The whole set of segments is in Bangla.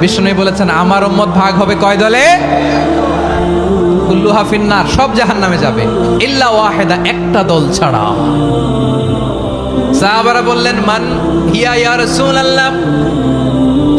বিষ্ণু বলেছেন, আমার উম্মত ভাগ হবে কয় দলে? কুল্লুহা ফিন্নার, সব জাহান নামে যাবে। ইল্লা ওয়াহেদা, একটা দল ছাড়া। সাহাবারা বললেন, মান হিয়া ইয়া রাসূলুল্লাহ?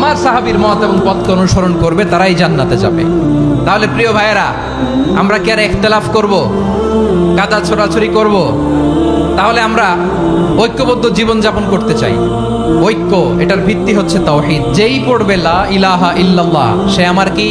আমার সাহাবির মত এবং পথকে অনুসরণ করবে, তারাই জান্নাতে যাবে। তাহলে প্রিয় ভাইয়েরা, আমরা কি আর এখতলাফ করব? কাদা ছোড়াছড়ি করব? তাহলে আমরা ঐক্যবদ্ধ জীবন যাপন করতে চাই। ঐক্য, এটার ভিত্তি হচ্ছে তাওহিদ। যেই পড়বে লা ইলাহা ইল্লাল্লাহ, সে আমার কি?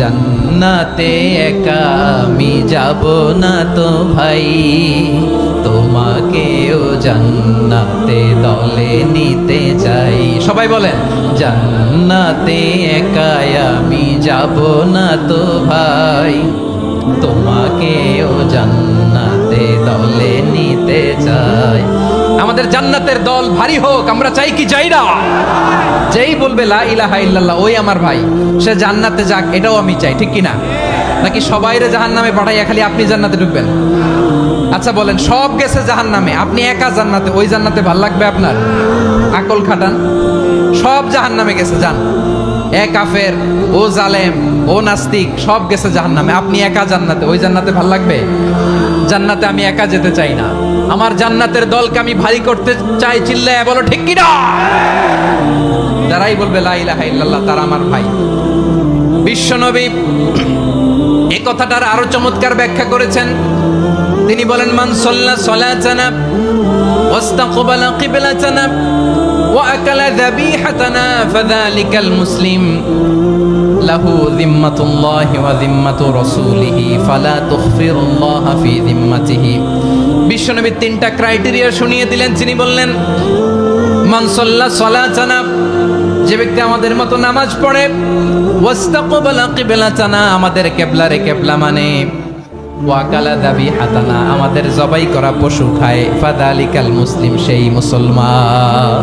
জান্নাতে একা আমি যাব না তো ভাই। তোমাকেও জান্নাতে দলে নিতে চাই। সবাই বলেন, জান্নাতে একাই আমি যাব না তো ভাই। তোমাকেও জান্নাতে দলে নিতে চাই। আমাদের জান্নাতের দল ভারী হোক, আমরা চাই কি চাই না। যেই বলবে, লা ইলাহা ইল্লাল্লাহ ওই আমার ভাই, সে জান্নাতে যাক, এটাও আমি চাই, ঠিক কি না নাকি সবাইরে জাহান নামে পাঠাইয়া খালি আপনি জান্নাতে ঢুকবেন? আচ্ছা বলেন, সব গেছে জাহান নামে আপনি একা জান্নাতে, ওই জান্নাতে ভালো লাগবে আপনার? আকল খাটান। সব জাহান নামে গেছে যান এ কাফের, ও জালেম, ও নাস্তিক, সব গেছে জাহান নামে আপনি একা জান্নাতে, ওই জান্নাতে ভালো লাগবে? জান্নাতে আমি একা যেতে চাই না। আমার জান্নাতের দলকে আমি ভারী করতে চাই চিল্লায় বলো, ঠিক কি না যারাই বলবে, লা ইলাহা ইল্লাল্লাহ তারা আমার ভাই। বিশ্বনবী এই কথাটার আরও চমৎকার ব্যাখ্যা করেছেন। তিনি বলেন, মান সাল্লা সালাতানা ওয়াস্তাকবালা কিবলাতানা ওয়াকালা যাবিহাতানা ফাযালিকাল মুসলিম লাহু জিম্মাতুল্লাহি ওয়া জিম্মাতু রাসূলিহি ফালা তুখফিরুল্লাহ ফি জিম্মাতিহি বিশ্বনবীর তিনটা ক্রাইটেরিয়া শুনিয়ে দিলেন। তিনি বললেন, মান সাল্লা চানা যে ব্যক্তি আমাদের মতো নামাজ পড়ে, ওয়াস্তাকবালা কিবলাতানা, আমাদের কেবলারে কেবলা মানে ওয়াকালা দাবি হাতানা আমাদের জবাই করা পশু খায়। ফাদালিকাল মুসলিম সেই মুসলমান।